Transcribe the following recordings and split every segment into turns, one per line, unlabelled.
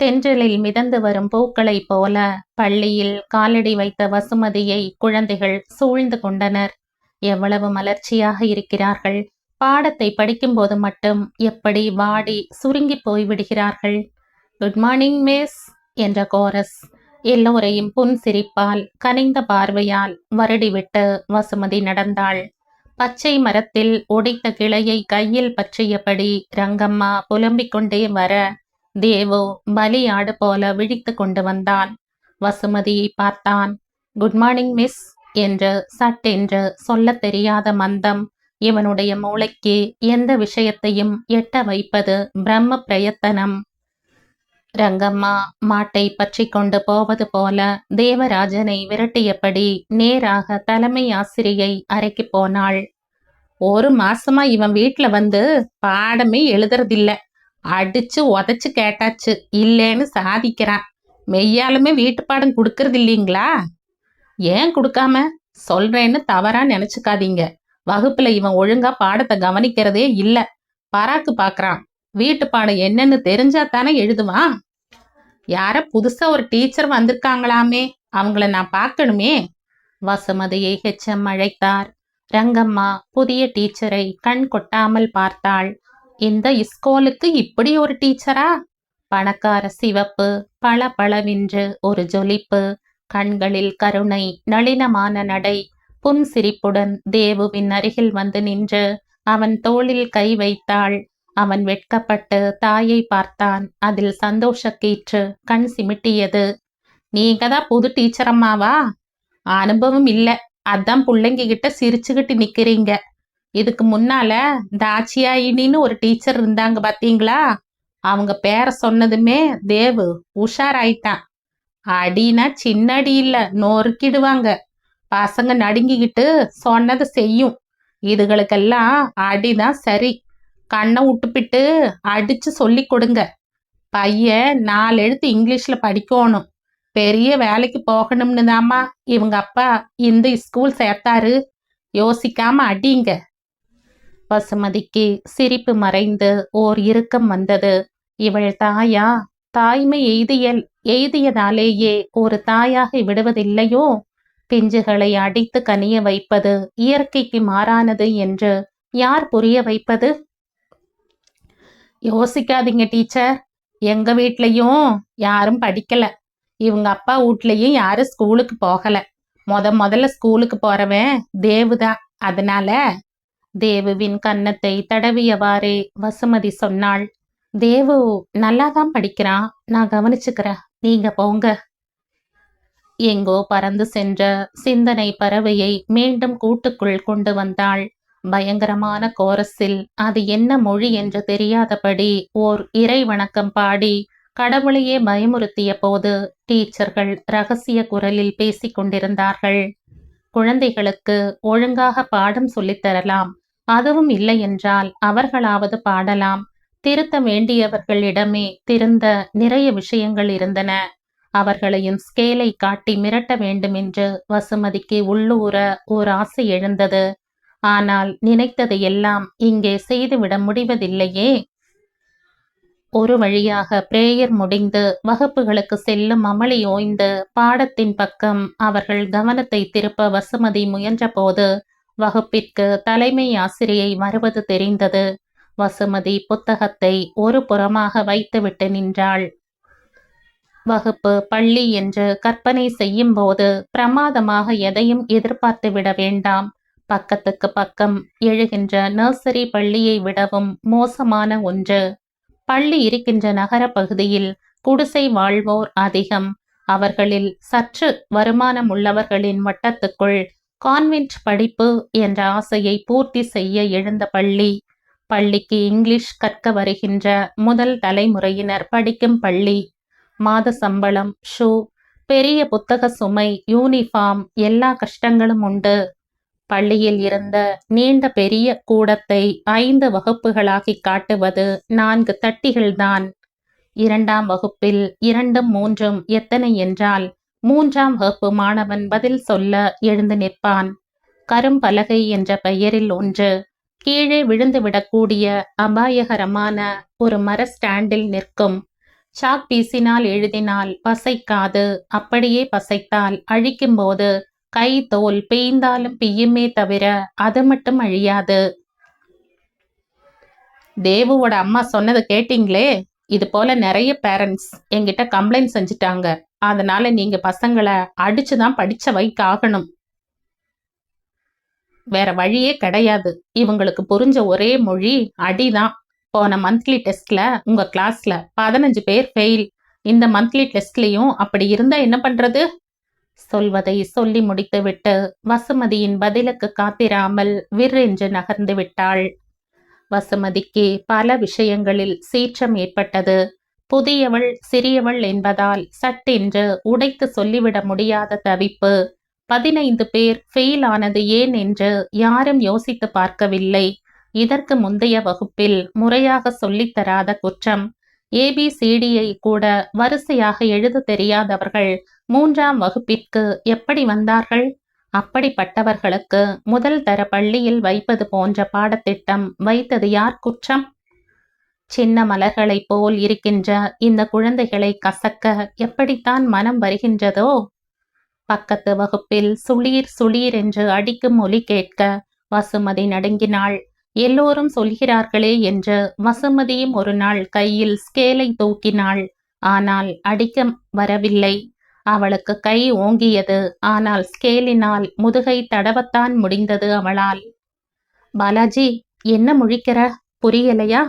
தென்றலில் மிதந்து வரும் பூக்களைப் போல பள்ளியில் காலடி வைத்த வசுமதியை குழந்தைகள் சூழ்ந்து கொண்டனர். எவ்வளவு மலர்ச்சியாக இருக்கிறார்கள். பாடத்தை படிக்கும்போது மட்டும் எப்படி வாடி சுருங்கி போய்விடுகிறார்கள். குட் மார்னிங் மிஸ் என்ற கோரஸ் எல்லோரையும் புன் சிரிப்பால் கனிந்த பார்வையால் வருடிவிட்டு வசுமதி நடந்தாள். பச்சை மரத்தில் ஒடித்த கிளையை கையில் பற்றியபடி ரங்கம்மா புலம்பிக் கொண்டே வர தேவோ பலியாடு போல விழித்து கொண்டு வந்தான் வசுமதியை பார்த்தான். குட் மார்னிங் மிஸ் என்று சட்டென்று சொல்லத் தெரியாத மந்தம் இவனுடைய மூளைக்கு எந்த விஷயத்தையும் எட்ட வைப்பது பிரம்ம பிரயத்தனம். ரங்கம்மா மாட்டை பற்றி கொண்டு போவது போல தேவராஜனை விரட்டியபடி நேராக தலைமை ஆசிரியை அறைக்கு போனாள். ஒரு மாசமா இவன் வீட்டுல வந்து பாடமே எழுதுறதில்ல. அடிச்சு உதச்சு கேட்டாச்சு. இல்லைன்னு சாதிக்கிறான். மெய்யாலுமே வீட்டுப்பாடம் கொடுக்கறது இல்லைங்களா? ஏன் கொடுக்காம? சொல்றேன்னு தவறா நினைச்சுக்காதீங்க. வகுப்புல இவன் ஒழுங்கா பாடத்தை கவனிக்கிறதே இல்ல. பராக்கு பாக்குறான். வீட்டு பாடம் என்னன்னு தெரிஞ்சா தானே எழுதுவான்? யார புதுசா ஒரு டீச்சர் வந்திருக்காங்களாமே. அவங்கள நான் பார்க்கணுமே. வசுமதியை ஹெச்எம் அழைத்தார். ரங்கம்மா புதிய டீச்சரை கண் கொட்டாமல் பார்த்தாள். இந்த இஸ்கோலுக்கு இப்படி ஒரு டீச்சரா? பணக்கார சிவப்பு பள பளவென்று ஒரு ஜொலிப்பு கண்களில் கருணை நளினமான நடை புன் சிரிப்புடன் தேவுவின் அருகில் வந்து நின்று அவன் தோளில் கை வைத்தாள் அவன் வெட்கப்பட்டு தாயை பார்த்தான் அதில் சந்தோஷக்கீற்று கண் சிமிட்டியது. நீங்க தான் புது டீச்சர் அம்மாவா அனுபவம் இல்ல அதான் பிள்ளைங்க கிட்ட சிரிச்சுக்கிட்டு நிக்கிறீங்க. இதுக்கு முன்னால தாச்சியாயினின்னு ஒரு டீச்சர் இருந்தாங்க பாத்தீங்களா? அவங்க பேரை சொன்னதுமே தேவு உஷாராயிட்டான். அடினா சின்ன அடி இல்ல நொறுக்கிடுவாங்க. பசங்க நடுங்கிக்கிட்டு சொன்னதை செய்யும். இதுகளுக்கெல்லாம் அடிதான் சரி. கண்ணை விட்டுப்பிட்டு அடிச்சு சொல்லி கொடுங்க. பையன் நாலு எழுத்து இங்கிலீஷ்ல படிக்கணும். பெரிய வேலைக்கு போகணும்னு தாம்மா இவங்க அப்பா இந்த ஸ்கூல் சேர்த்தாரு. யோசிக்காம அடிங்க. பசுமதிக்கு சிரிப்பு மறைந்து ஓர் இறுக்கம் வந்தது. இவள் தாயா? தாய்மை எய்தியல் எய்தியதாலேயே ஒரு தாயாக விடுவதில்லையோ? பிஞ்சுகளை அடித்து கனிய வைப்பது இயற்கைக்கு மாறானது என்று யார் புரிய வைப்பது? யோசிக்காதீங்க டீச்சர். எங்க வீட்லயும் யாரும் படிக்கல. இவங்க அப்பா வீட்லயும் யாரும் ஸ்கூலுக்கு போகல. முத முதல்ல ஸ்கூலுக்கு போறவன் தேவுதான். அதனால தேவுவின் கன்னத்தை தடவியவாறே வசுமதி சொன்னாள். தேவு நல்லாதான் படிக்கிறான் நான் கவனிச்சுக்கிறேன். நீங்க போங்க. எங்கோ பறந்து சென்ற சிந்தனை பறவையை மீண்டும் கூட்டுக்குள் கொண்டு வந்தாள். பயங்கரமான கோரஸில் அது என்ன மொழி என்று தெரியாதபடி ஓர் இறை வணக்கம் பாடி கடவுளையே பயமுறுத்திய போது டீச்சர்கள் ரகசிய குரலில் பேசிக் கொண்டிருந்தார்கள். குழந்தைகளுக்கு ஒழுங்காக பாடம் சொல்லித்தரலாம் அதுவும் இல்லை என்றால் அவர்களாவது பாடலாம். திருத்த வேண்டியவர்களிடமே திருந்த நிறைய விஷயங்கள் இருந்தன. அவர்களையும் ஸ்கேலை காட்டி மிரட்ட வேண்டுமென்று வசுமதிக்கு உள்ளூர ஓர் ஆசை எழுந்தது. ஆனால் நினைத்தது எல்லாம் இங்கே செய்துவிட முடிவதில்லையே. ஒரு வழியாக பிரேயர் முடிந்து வகுப்புகளுக்கு செல்லும் அமளி ஓய்ந்து பாடத்தின் பக்கம் அவர்கள் கவனத்தை திருப்ப வசுமதி முயன்றபோது வகுப்பிற்கு தலைமை ஆசிரியை வருவது தெரிந்தது. வசுமதி புத்தகத்தை ஒரு புறமாக வைத்துவிட்டு நின்றாள். வகுப்பு பள்ளி என்று கற்பனை செய்யும் போது பிரமாதமாக எதையும் எதிர்பார்த்து விட வேண்டாம். பக்கத்துக்கு பக்கம் எழுகின்ற நர்சரி பள்ளியை விடவும் மோசமான ஒன்று. பள்ளி இருக்கின்ற நகர பகுதியில் குடிசை வாழ்வோர் அதிகம். அவர்களில் சற்று வருமானம் உள்ளவர்களின் வட்டத்துக்குள் கான்வென்ட் படிப்பு என்ற ஆசையை பூர்த்தி செய்ய எழுந்த பள்ளி. பள்ளிக்கு இங்கிலீஷ் கற்க வருகின்ற முதல் தலைமுறையினர் படிக்கும் பள்ளி. மாத சம்பளம் ஷூ பெரிய புத்தக சுமை யூனிஃபார்ம் எல்லா கஷ்டங்களும் உண்டு. பள்ளியில் இருந்த நீண்ட பெரிய கூடத்தை ஐந்து வகுப்புகளாகி காட்டுவது நான்கு தட்டிகள்தான். இரண்டாம் வகுப்பில் இரண்டும் மூன்றும் எத்தனை என்றால் மூன்றாம் வகுப்பு மாணவன் பதில் சொல்ல எழுந்து நிற்பான். கரும்பலகை என்ற பெயரில் ஒன்று. கீழே விழுந்துவிடக்கூடிய அபாயகரமான ஒரு மர ஸ்டாண்டில் நிற்கும். சாக் பீசினால் எழுதினால் பசைக்காது. அப்படியே பசைத்தால் அழிக்கும்போது கை தோல் பெய்ந்தாலும் பெய்யுமே தவிர அது மட்டும் அழியாது. தேவுவோட அம்மா சொன்னதை கேட்டிங்களே? இது போல நிறைய பேரண்ட்ஸ் என்கிட்ட கம்ப்ளைண்ட் செஞ்சுட்டாங்க. அதனால நீங்க பசங்களை அடிச்சுதான் படிச்ச வைக்க ஆகணும். வேற வழியே கிடையாது. இவங்களுக்கு புரிஞ்ச ஒரே மொழி அடிதான். போன மந்த்லி டெஸ்ட்ல உங்க கிளாஸ்ல பதினஞ்சு பேர் ஃபெயில் இந்த மந்த்லி டெஸ்ட்லயும் அப்படி இருந்தா என்ன பண்றது? சொல்வதை சொல்லி முடித்துவிட்டு வசுமதியின் பதிலுக்கு காத்திராமல் விற்றென்று நகர்ந்து விட்டாள். வசுமதிக்கு பல விஷயங்களில் சீற்றம் ஏற்பட்டது. புதியவள் சிறியவள் என்பதால் சட்டென்று உடைத்து சொல்லிவிட முடியாத தவிப்பு. பதினைந்து பேர் ஃபெயில் ஆனது ஏன் என்று யாரும் யோசித்து பார்க்கவில்லை. இதற்கு முந்தைய வகுப்பில் முறையாக சொல்லித் தராத குற்றம். ஏபிசிடியை கூட வரிசையாக எழுத தெரியாதவர்கள் மூன்றாம் வகுப்பிற்கு எப்படி வந்தார்கள்? அப்படிப்பட்டவர்களுக்கு முதல் தர பள்ளியில் வைப்பது போன்ற பாடத்திட்டம் வைத்தது யார் குற்றம்? சின்ன மலர்களைப் போல் இருக்கின்ற இந்த குழந்தைகளை கசக்க எப்படித்தான் மனம் வருகின்றதோ? பக்கத்து வகுப்பில் சுளீர் சுளீர் என்று அடிக்கும் ஒலி கேட்க வசுமதி நடுங்கினாள். எல்லோரும் சொல்கிறார்களே என்று வசுமதியும் ஒரு நாள் கையில் ஸ்கேலை தூக்கினாள். ஆனால் அடிக்க வரவில்லை. அவளுக்கு கை ஓங்கியது. ஆனால் ஸ்கேலினால் முதுகை தடவத்தான் முடிந்தது அவளால். பாலாஜி என்ன முழிக்கிற? புரியலையா?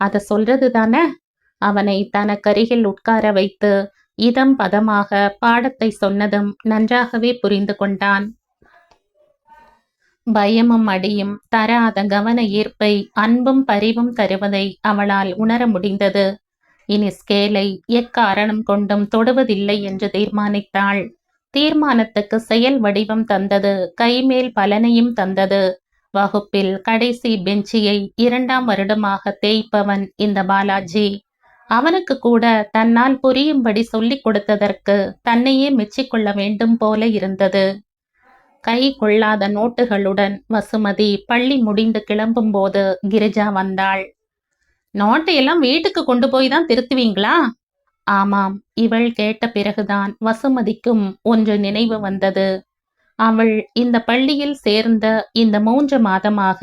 அத சொல்றது தானே? அவனை தனக்கருகில் உட்கார வைத்து இதம் பதமாக பாடத்தை சொன்னதும் நன்றாகவே புரிந்து கொண்டான். பயமும் அடியும் தராத கவன ஈர்ப்பை அன்பும் பரிவும் தருவதை அவளால் உணர முடிந்தது. இனி ஸ்கேலை எக்காரணம் கொண்டும் தொடுவதில்லை என்று தீர்மானித்தாள். தீர்மானத்துக்கு செயல் வடிவம் தந்தது கைமேல் பலனையும் தந்தது. வகுப்பில் கடைசி பெஞ்சியை இரண்டாம் வருடமாக தேய்ப்பவன் இந்த பாலாஜி. அவனுக்கு கூட தன்னால் புரியும்படி சொல்லிக் கொடுத்ததற்கு தன்னையே மெச்சிக்கொள்ள வேண்டும் போல இருந்தது. கை கொள்ளாத நோட்டுகளுடன் வசுமதி பள்ளி முடிந்து கிளம்பும்போது கிரிஜா வந்தாள். நோட்டையெல்லாம் வீட்டுக்கு கொண்டு போய் தான் திருத்துவீங்களா? ஆமாம். இவள் கேட்ட பிறகுதான் வசுமதிக்கும் ஒன்று நினைவு வந்தது. அவள் இந்த பள்ளியில் சேர்ந்த இந்த மூன்று மாதமாக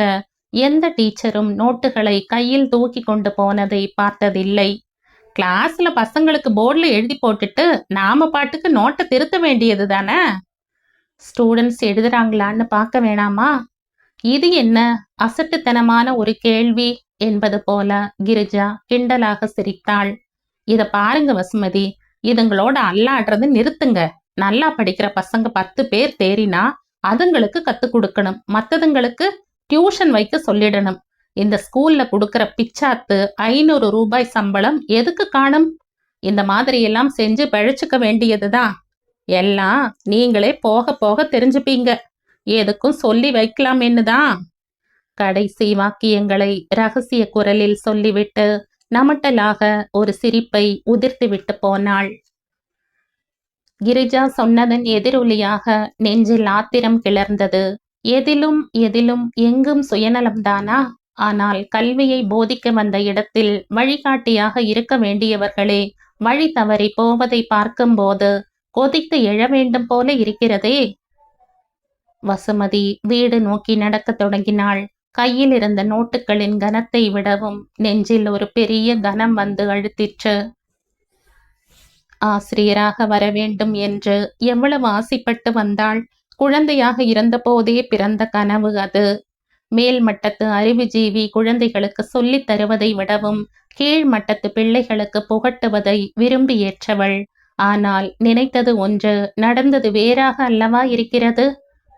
எந்த டீச்சரும் நோட்டுகளை கையில் தூக்கி கொண்டு போனதை பார்த்ததில்லை. கிளாஸ்ல பசங்களுக்கு போர்டில் எழுதி போட்டுட்டு நாம பாட்டுக்கு நோட்டை திருத்த வேண்டியது தானே? ஸ்டூடெண்ட்ஸ் எழுதுறாங்களான்னு பார்க்க வேணாமா? இது என்ன? அசட்டுத்தனமான ஒரு கேள்வி என்பது போல கிரிஜா கிண்டலாக சிரித்தாள். இத பாருங்க வசுமதி இதுங்களோட அல்லாடுறது நிறுத்துங்க. நல்லா படிக்கிற பசங்க பத்து பேர் தேறினா அதுங்களுக்கு கத்து கொடுக்கணும். மத்ததுங்களுக்கு டியூஷன் வைக்க சொல்லிடணும். இந்த ஸ்கூல்ல கொடுக்கிற பிச்சாத்து ஐநூறு ரூபாய் சம்பளம் எதுக்கு காணும்? இந்த மாதிரி எல்லாம் செஞ்சு பழிச்சுக்க வேண்டியதுதான். எல்லாம் நீங்களே போக போக தெரிஞ்சுப்பீங்க. எதுக்கும் சொல்லி வைக்கலாமேன்னு தான் கடைசி வாக்கியங்களை ரகசிய குரலில் சொல்லிவிட்டு நமட்டலாக ஒரு சிரிப்பை உதிர்த்து விட்டு போனாள். கிரிஜா சொன்னதன் எதிரொலியாக நெஞ்சில் ஆத்திரம் கிளர்ந்தது. எதிலும் எதிலும் எங்கும் சுயநலம்தானா? ஆனால் கல்வியை போதிக்க வந்த இடத்தில் வழிகாட்டியாக இருக்க வேண்டியவர்களே வழி தவறி போவதை பார்க்கும்போது கொதித்து எழ வேண்டும் போல இருக்கிறதே. வசுமதி வீடு நோக்கி நடக்கத் தொடங்கினாள். கையில் இருந்த நோட்டுகளின் கனத்தை விடவும் நெஞ்சில் ஒரு பெரிய கனம் வந்து அழுத்திற்று. ஆசிரியராக வர வேண்டும் என்று எவ்வளவு ஆசைப்பட்டு வந்தாள். குழந்தையாக இருந்தபோதே பிறந்த கனவு அது. மேல் மட்டத்து அறிவுஜீவி குழந்தைகளுக்கு சொல்லித் தருவதை விடவும் கீழ் மட்டத்து பிள்ளைகளுக்கு புகட்டுவதை விரும்பி ஏற்றவள். ஆனால் நினைத்தது ஒன்று நடந்தது வேறாக அல்லவா இருக்கிறது?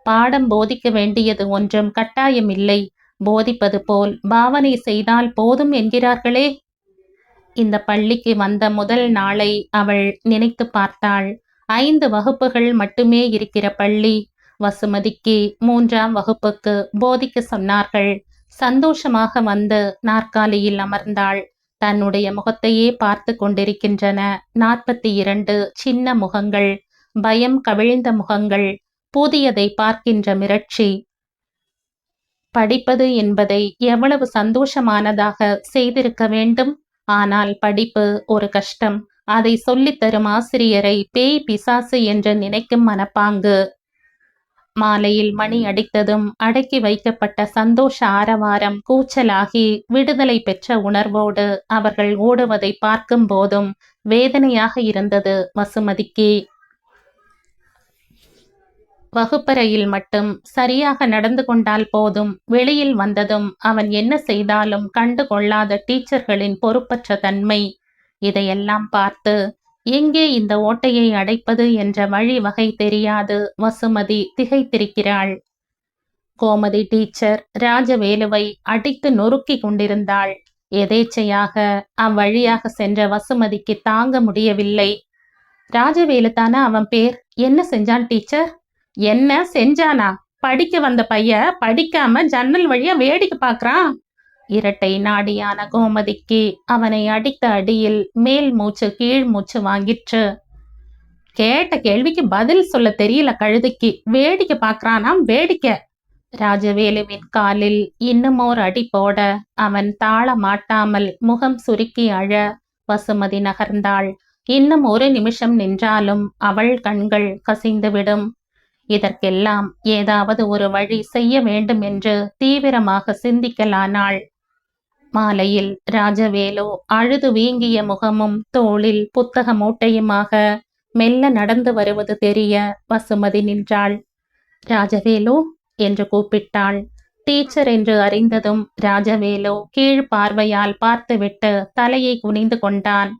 பாடம் போதிக்க வேண்டியது ஒன்றும் கட்டாயமில்லை போதிப்பது போல் பாவனை செய்தால் போதும் என்கிறார்களே. இந்த பள்ளிக்கு வந்த முதல் நாளை அவள் நினைத்து பார்த்தாள். ஐந்து வகுப்புகள் மட்டுமே இருக்கிற பள்ளி. வசுமதிக்கு மூன்றாம் வகுப்புக்கு போதிக்க சொன்னார்கள். சந்தோஷமாக வந்து நாற்காலியில் அமர்ந்தாள். தன்னுடைய முகத்தையே பார்த்து கொண்டிருக்கின்றன. நாற்பத்தி இரண்டு சின்ன முகங்கள் பயம் கவிழ்ந்த முகங்கள் புதியதை பார்க்கின்ற மிரட்சி. படிப்பது என்பதை எவ்வளவு சந்தோஷமானதாக செய்திருக்க வேண்டும்? ஆனால் படிப்பு ஒரு கஷ்டம். அதை சொல்லித்தரும் ஆசிரியரை பேய் பிசாசு என்று நினைக்கும் மனப்பாங்கு. மாலையில் மணி அடித்ததும் அடக்கி வைக்கப்பட்ட சந்தோஷ ஆரவாரம் கூச்சலாகி விடுதலை பெற்ற உணர்வோடு அவர்கள் ஓடுவதை பார்க்கும் போதும் வேதனையாக இருந்தது வசுமதிக்கு வகுப்பறையில் மட்டும் சரியாக நடந்து கொண்டால் போதும் வெளியில் வந்ததும் அவன் என்ன செய்தாலும் கண்டு கொள்ளாத டீச்சர்களின் பொறுப்பற்ற தன்மை. இதையெல்லாம் பார்த்து எங்கே இந்த ஓட்டையை அடைப்பது என்ற வழி வகை தெரியாது வசுமதி திகைத்திருக்கிறாள். கோமதி டீச்சர் ராஜவேலுவை அடித்து நொறுக்கி கொண்டிருந்தாள். எதேச்சையாக அவ்வழியாக சென்ற வசுமதிக்கு தாங்க முடியவில்லை. ராஜவேலு தானே அவன் பேர்? என்ன செஞ்சான் டீச்சர்? என்ன செஞ்சானா? படிக்க வந்த பைய படிக்காம ஜன்னல் வழியா வேடிக்கை பாக்குறான். இரட்டை நாடியான கோமதிக்கு அவனை அடித்த அடியில் மேல் மூச்சு கீழ் மூச்சு வாங்கிற்று. கேட்ட கேள்விக்கு பதில் சொல்ல தெரியல கழுதைக்கு. வேடிக்கை பார்க்கறானாம் வேடிக்கை. ராஜவேலுவின் காலில் இன்னுமோர் அடி போட அவன் தாள மாட்டாமல் முகம் சுருக்கி அழ வசுமதி நகர்ந்தாள். இன்னும் ஒரு நிமிஷம் நின்றாலும் அவள் கண்கள் கசிந்துவிடும். இதற்கெல்லாம் ஏதாவது ஒரு வழி செய்ய வேண்டும் என்று தீவிரமாக சிந்திக்கலானாள். மாலையில் ராஜவேலு அழுது வீங்கிய முகமும் தோளில் புத்தக மூட்டையுமாக மெல்ல நடந்து வருவது தெரிய வசுமதி நின்றாள். ராஜவேலு என்று கூப்பிட்டாள். டீச்சர் என்று அறிந்ததும் ராஜவேலு கீழ் பார்வையால் பார்த்துவிட்டு தலையை குனிந்து கொண்டான்.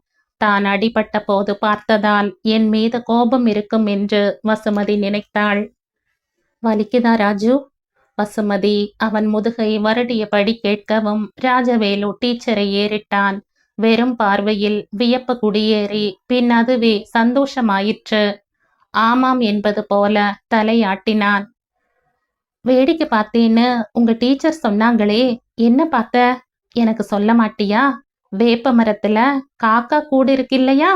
தான் அடிபட்ட போது பார்த்ததால் என் மீது கோபம் இருக்கும் என்று வசுமதி நினைத்தாள். வலிக்குதா ராஜு? வசுமதி. அவன் முதுகை வருடியபடி கேட்கவும் ராஜவேலு டீச்சரை ஏறிட்டான். வெறும் பார்வையில் வியப்பு குடியேறி பின் அதுவே சந்தோஷமாயிற்று. ஆமாம் என்பது போல தலையாட்டினான். வேடிக்கை பார்த்தேன்னு உங்க டீச்சர் சொன்னாங்களே என்ன பார்த்த? எனக்கு சொல்ல மாட்டியா? வேப்ப மரத்துல காக்கா கூடு இருக்கு இல்லையா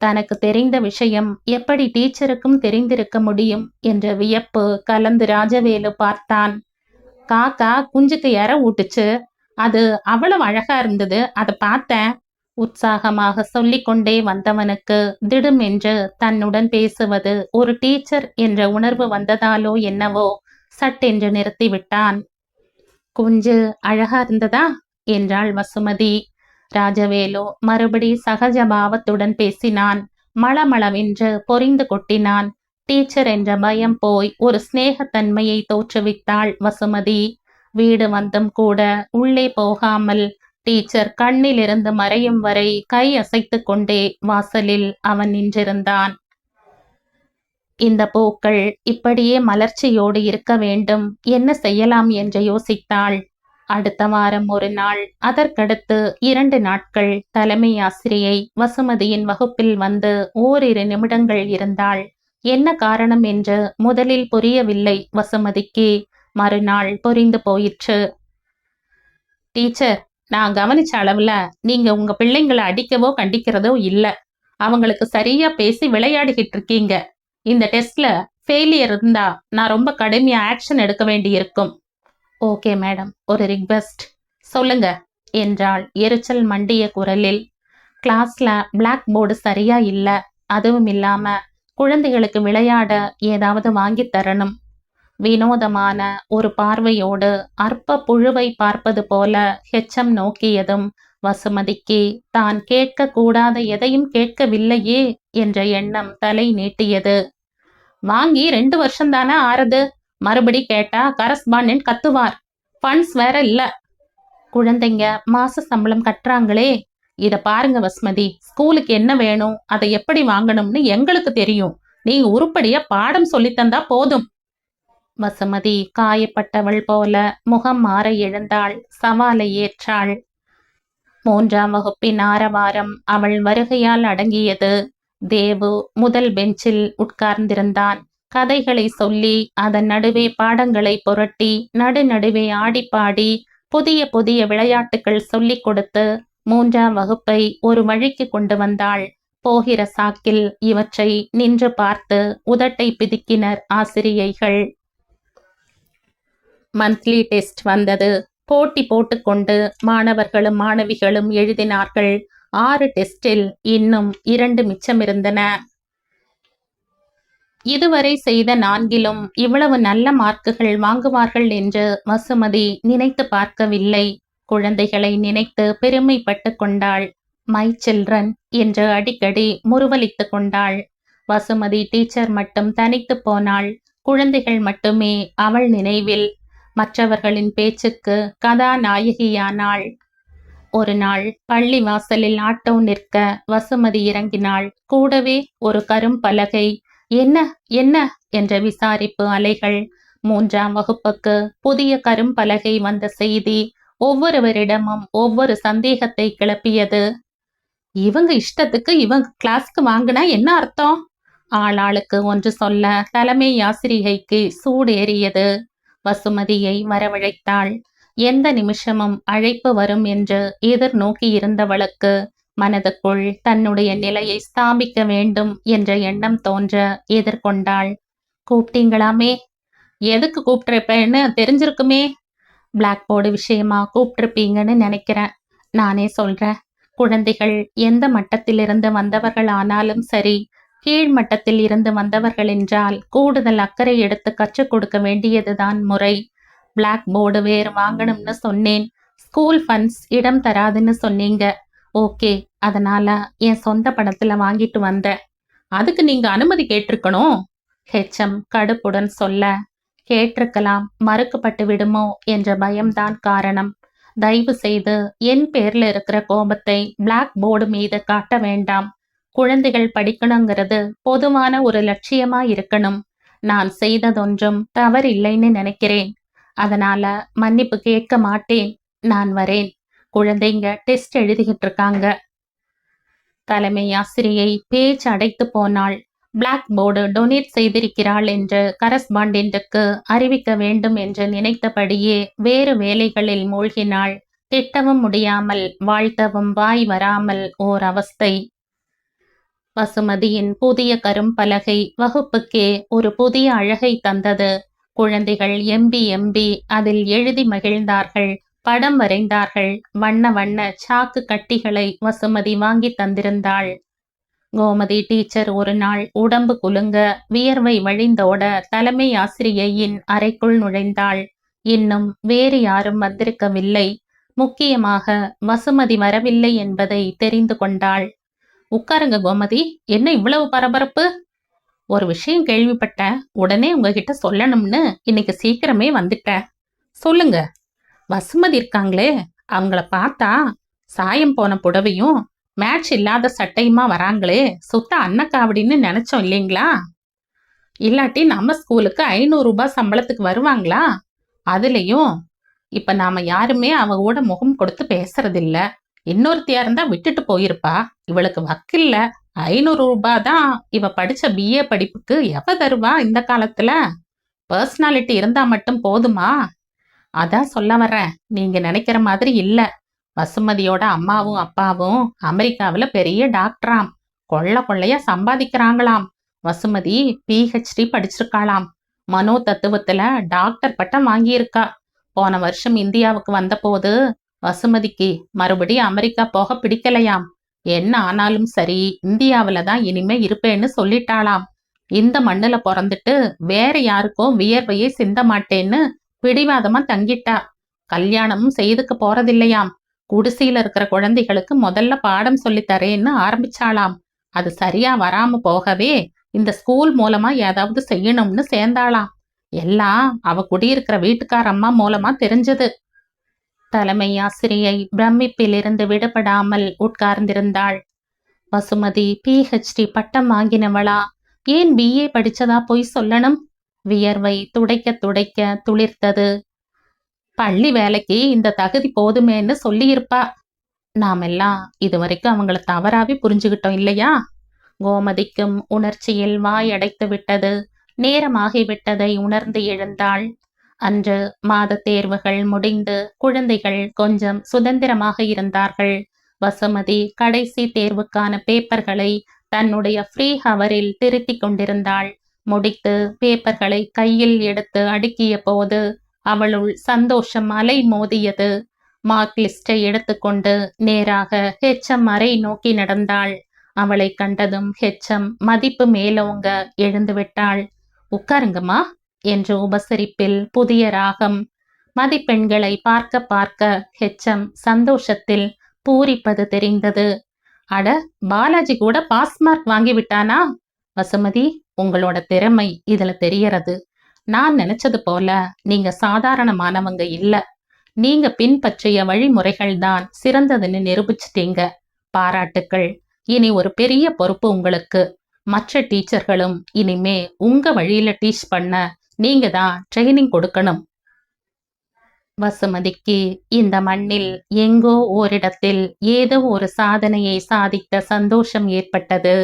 தனக்கு தெரிந்த விஷயம் எப்படி டீச்சருக்கும் தெரிந்திருக்க முடியும் என்ற வியப்பு கலந்து ராஜவேலு பார்த்தான். காக்கா குஞ்சுக்கு எற ஊட்டுச்சு. அது அவ்வளவு அழகா இருந்தது. அதை பார்த்தேன். உற்சாகமாக சொல்லிக்கொண்டே வந்தவனுக்கு திடும் என்று தன்னுடன் பேசுவது ஒரு டீச்சர் என்ற உணர்வு வந்ததாலோ என்னவோ சட்டென்று நிறுத்திவிட்டான். குஞ்சு அழகா இருந்ததா? என்றாள் வசுமதி. ராஜவேலு மறுபடி சகஜ பாவத்துடன் பேசினான். மளமளவென்று பொரிந்து கொட்டினான். டீச்சர் என்ற பயம் போய் ஒரு சிநேகத்தன்மையை தோற்றுவித்தாள் வசுமதி. வீடு வந்தும் கூட உள்ளே போகாமல் டீச்சர் கண்ணிலிருந்து மறையும் வரை கை அசைத்து கொண்டே வாசலில் அவன் நின்றிருந்தான். இந்த பூக்கள் இப்படியே மலர்ச்சியோடு இருக்க வேண்டும். என்ன செய்யலாம் என்று யோசித்தாள். அடுத்த வாரம் ஒரு நாள். அதற்கடுத்து இரண்டு நாட்கள் தலைமை ஆசிரியை வசுமதியின் வகுப்பில் வந்து ஓரிரு நிமிடங்கள் இருந்தாள். என்ன காரணம் என்று முதலில் புரியவில்லை வசுமதிக்கு. மறுநாள் புரிந்து போயிற்று. டீச்சர் நான் கவனிச்ச அளவுல நீங்க உங்க பிள்ளைங்களை அடிக்கவோ கண்டிக்கிறதோ இல்ல. அவங்களுக்கு சரியா பேசி விளையாடிக்கிட்டு இருக்கீங்க. இந்த டெஸ்ட்ல ஃபெயிலியர் இருந்தா நான் ரொம்ப கடுமையா ஆக்ஷன் எடுக்க வேண்டியிருக்கும். ஓகே மேடம் ஒரு ரிக்வெஸ்ட் சொல்லுங்க என்றாள். எரிச்சல் மண்டிய குரலில் கிளாஸ்ல பிளாக் போர்டு சரியா இல்ல அதுவும் இல்லாம குழந்தைகளுக்கு விளையாட ஏதாவது வாங்கித் தரணும். வினோதமான ஒரு பார்வையோடு அற்ப புழுவை பார்ப்பது போல ஹெச்சம் நோக்கியதும் வசுமதிக்கு தான் கேட்க கூடாத எதையும் கேட்கவில்லையே என்ற எண்ணம் தலை நீட்டியது. வாங்கி ரெண்டு வருஷம் தானே ஆறுது? மறுபடி கேட்டா கரஸ்பாண்டன்ட் கத்துவார். ஃபண்ட்ஸ் வேற இல்ல. குழந்தைங்க மாச சம்பளம் கட்டுறாங்களே. இத பாருங்க வசுமதி ஸ்கூலுக்கு என்ன வேணும் அதை எப்படி வாங்கணும்னு எங்களுக்கு தெரியும். நீங்க உருப்படியா பாடம் சொல்லித் தந்தா போதும். வசுமதி காயப்பட்டவள் போல முகம் மாற எழுந்தாள் சவாலை ஏற்றாள். மூன்றாம் வகுப்பின் ஆரவாரம் அவள் வருகையால் அடங்கியது. தேவு முதல் பெஞ்சில் உட்கார்ந்திருந்தான். கதைகளை சொல்லி அதன் நடுவே பாடங்களை புரட்டி நடுநடுவே ஆடிப்பாடி புதிய புதிய விளையாட்டுகள் சொல்லிக் கொடுத்து மூன்றாம் வகுப்பை ஒரு வழிக்கு கொண்டு வந்தாள். போகிற சாக்கில் இவற்றை நின்று பார்த்து உதட்டை பிதுக்கினர் ஆசிரியைகள். மந்த்லி டெஸ்ட் வந்தது. போட்டி போட்டுக்கொண்டு மாணவர்களும் மாணவிகளும் எழுதினார்கள். ஆறு டெஸ்டில் இன்னும் இரண்டு மிச்சமிருந்தன. இதுவரை செய்த நான்கிலும் இவ்வளவு நல்ல மார்க்குகள் வாங்குவார்கள் என்று வசுமதி நினைத்து பார்க்கவில்லை. குழந்தைகளை நினைத்து பெருமைப்பட்டு கொண்டாள். மை சில்ட்ரன் என்று அடிக்கடி முறுவலித்து கொண்டாள். வசுமதி டீச்சர் மட்டும் தனித்து போனாள். குழந்தைகள் மட்டுமே அவள் நினைவில். மற்றவர்களின் பேச்சுக்கு கதாநாயகியானாள். ஒரு நாள் பள்ளி வாசலில் ஆட்டோ நிற்க வசுமதி இறங்கினாள். கூடவே ஒரு கரும்பலகை என்ன என்ன? என்ற விசாரிப்பு அலைகள். மூன்றாம் வகுப்புக்கு புதிய கரும்பலகை வந்த செய்தி ஒவ்வொருவரிடமும் ஒவ்வொரு சந்தேகத்தை கிளப்பியது. இவங்க இஷ்டத்துக்கு இவங்க கிளாஸ்க்கு வாங்கினா என்ன அர்த்தம்? ஆளாளுக்கு ஒன்று சொல்ல தலைமை ஆசிரியைக்கு சூடேறியது வசுமதியை வரவழைத்தாள். எந்த நிமிஷமும் அழைப்பு வரும் என்று எதிர்நோக்கி இருந்தவளுக்கு மனதுக்குள் தன்னுடைய நிலையை ஸ்தாபிக்க வேண்டும் என்ற எண்ணம் தோன்ற எதிர்கொண்டாள். கூப்பிட்டீங்களாமே எதுக்கு கூப்பிட்டிருப்பேன்னு தெரிஞ்சிருக்குமே. பிளாக் போர்டு விஷயமா கூப்பிட்டிருப்பீங்கன்னு நினைக்கிறேன் நானே சொல்றேன். குழந்தைகள் எந்த மட்டத்திலிருந்து வந்தவர்கள் ஆனாலும் சரி கீழ் மட்டத்தில் இருந்து வந்தவர்கள் என்றால் கூடுதல் அக்கறை எடுத்து கற்றுக் கொடுக்க வேண்டியதுதான் முறை. பிளாக் போர்டு வேறு வாங்கணும்னு சொன்னேன். ஸ்கூல் ஃபண்ட்ஸ் இடம் தராதுன்னு சொன்னீங்க. ஓகே அதனால என் சொந்த படத்துல வாங்கிட்டு வந்தேன். அதுக்கு நீங்க அனுமதி கேட்டிருக்கணும். ஹெச்எம் கடுப்புடன் சொல்ல கேட்டிருக்கலாம் மறுக்கப்பட்டு விடுமோ என்ற பயம்தான் காரணம். தயவு செய்து என் பேர்ல இருக்கிற கோபத்தை பிளாக் போர்டு மீது காட்ட வேண்டாம். குழந்தைகள் படிக்கணுங்கிறது பொதுவான ஒரு லட்சியமா இருக்கணும். நான் செய்ததொன்றும் தவறில்லைன்னு நினைக்கிறேன். அதனால மன்னிப்பு கேட்க மாட்டேன். நான் வரேன். குழந்தைங்க டெஸ்ட் எழுதிக்கிட்டு இருக்காங்க தலைமை ஆசிரியை பேச்சு அடைத்து போனால் பிளாக் போர்டு டொனேட் செய்திருக்கிறாள் என்று கரஸ்பாண்டென்ட்டுக்கு அறிவிக்க வேண்டும் என்று நினைத்தபடியே வேறு வேலைகளில் மூழ்கினாள். திட்டவும் முடியாமல் வாழ்த்தவும் வாய் வராமல் ஓர் அவஸ்தை. வசுமதியின் புதிய கரும்பலகை வகுப்புக்கே ஒரு புதிய அழகை தந்தது. குழந்தைகள் எம்பி எம்பி அதில் எழுதி மகிழ்ந்தார்கள். படம் வரைந்தார்கள். வண்ண வண்ண சாக்கு கட்டிகளை வசுமதி வாங்கி தந்திருந்தாள். கோமதி டீச்சர் ஒரு நாள் உடம்பு குலுங்க வியர்வை வழிந்தோட தலைமை ஆசிரியையின் அறைக்குள் நுழைந்தாள். இன்னும் வேறு யாரும் வந்திருக்கவில்லை. முக்கியமாக வசுமதி வரவில்லை என்பதை தெரிந்து கொண்டாள். உட்காருங்க கோமதி என்ன இவ்வளவு பரபரப்பு? ஒரு விஷயம் கேள்விப்பட்டேன். உடனே உங்ககிட்ட சொல்லணும்னு. இன்னைக்கு சீக்கிரமே வந்துட்டேன். சொல்லுங்க. வசுமதி இருக்காங்களே அவங்கள பார்த்தா சாயம் போன புடவையும் மேட்ச் இல்லாத சட்டையுமா வராங்களே சுத்த அன்னக்காவடின்னு நினைச்சோம் இல்லைங்களா? இல்லாட்டி நம்ம ஸ்கூலுக்கு ஐநூறு ரூபாய் சம்பளத்துக்கு வருவாங்களா? அதுலேயும் இப்ப நாம யாருமே அவ கூட முகம் கொடுத்து பேசுறதில்ல. இன்னொருத்தியா இருந்தா விட்டுட்டு போயிருப்பா. இவளுக்கு வக்கில்ல. ஐநூறு ரூபாய் தான் இவ படிச்ச பிஏ படிப்புக்கு எவ தருவா இந்த காலத்துல? பர்சனாலிட்டி இருந்தா மட்டும் போதுமா? அதான் சொல்ல வர்றேன். நீங்க நினைக்கிற மாதிரி இல்ல. வசுமதியோட அம்மாவும் அப்பாவும் அமெரிக்காவுல பெரிய டாக்டராம். கொள்ள கொள்ளையா சம்பாதிக்கிறாங்களாம். வசுமதி பிஹெச்டி படிச்சிருக்காளாம். மனோ தத்துவத்துல டாக்டர் பட்டம் வாங்கியிருக்கா. போன வருஷம் இந்தியாவுக்கு வந்தபோது வசுமதிக்கு மறுபடியும் அமெரிக்கா போக பிடிக்கலையாம். என்ன ஆனாலும் சரி இந்தியாவில தான் இனிமே இருப்பேன்னு சொல்லிட்டாளாம். இந்த மண்ணுல பிறந்துட்டு வேற யாருக்கும் வியர்வையை சிந்த மாட்டேன்னு பிடிவாதமா தங்கிட்டா. கல்யாணமும் செய்துக்கு போறதில்லையாம். குடிசையில இருக்கிற குழந்தைகளுக்கு முதல்ல பாடம் சொல்லி தரேன்னு ஆரம்பிச்சாளாம். அது சரியா வராம போகவே இந்த ஸ்கூல் மூலமா ஏதாவது செய்யணும்னு சேர்ந்தாளாம். எல்லாம் அவ குடியிருக்கிற வீட்டுக்கார அம்மா மூலமா தெரிஞ்சது. தலைமை ஆசிரியை பிரமிப்பிலிருந்து விடுபடாமல் உட்கார்ந்திருந்தாள். வசுமதி பிஹெச்டி பட்டம் வாங்கினவளா? ஏன் பிஏ படிச்சதா போய் சொல்லணும்? வியர்வை துடைக்க துடைக்க துளிர்த்தது. பள்ளி வேலைக்கு இந்த தகுதி போதுமேன்னு சொல்லியிருப்பா. நாமெல்லாம் இது வரைக்கும் அவங்கள தவறாவே புரிஞ்சுக்கிட்டோம் இல்லையா? கோமதிக்கும் உணர்ச்சியில் வாய் அடைத்து விட்டது நேரமாகிவிட்டதை உணர்ந்து எழுந்தாள். அன்று மாத தேர்வுகள் முடிந்து குழந்தைகள் கொஞ்சம் சுதந்திரமாக இருந்தார்கள். வசுமதி கடைசி தேர்வுக்கான பேப்பர்களை தன்னுடைய ஃப்ரீ ஹவரில் திருத்திக் கொண்டிருந்தாள். முடித்து பேப்பர்களை கையில் எடுத்து அடுக்கிய போது அவளுள் சந்தோஷம் அலை மோதியது. மார்க் லிஸ்டை எடுத்துக்கொண்டு நேராக ஹெச்எம் அறை நோக்கி நடந்தாள். அவளை கண்டதும் ஹெச்எம் மதிப்பு மேலோங்க எழுந்து விட்டாள். உட்காருங்கம்மா என்று உபசரிப்பில் புதிய ராகம். மதிப்பெண்களை பார்க்க பார்க்க ஹெச்எம் சந்தோஷத்தில் பூரிப்பது தெரிந்தது. அட பாலாஜி கூட பாஸ் மார்க் வாங்கி விட்டானா? வசுமதி உங்களோட திறமை இதுல தெரியறது நான் நினைச்சது போல நீங்க சாதாரணமானவங்க இல்ல. நீங்க பின்பற்றிய வழிமுறைகள் தான் சிறந்ததுன்னு நிரூபிச்சிட்டீங்க. பாராட்டுக்கள். இனி ஒரு பெரிய பொறுப்பு உங்களுக்கு. மற்ற டீச்சர்களும் இனிமே உங்க வழியில டீச் பண்ண நீங்க தான் ட்ரைனிங் கொடுக்கணும். வசுமதிக்கு இந்த மண்ணில் எங்கோ ஓரிடத்தில் ஏதோ ஒரு சாதனையை சாதித்த சந்தோஷம் ஏற்பட்டது.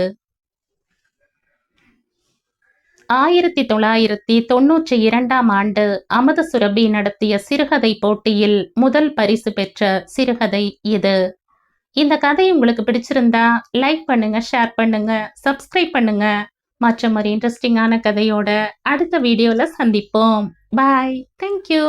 ஆயிரத்தி தொள்ளாயிரத்தி தொன்னூற்றி இரண்டாம் ஆண்டு அமுத சுரபி நடத்திய சிறுகதை போட்டியில் முதல் பரிசு பெற்ற சிறுகதை இது. இந்த கதை உங்களுக்கு பிடிச்சிருந்தா லைக் பண்ணுங்க ஷேர் பண்ணுங்க சப்ஸ்கிரைப் பண்ணுங்க. மற்ற மாதிரி இன்ட்ரெஸ்டிங்கான கதையோட அடுத்த வீடியோல சந்திப்போம். Bye thank you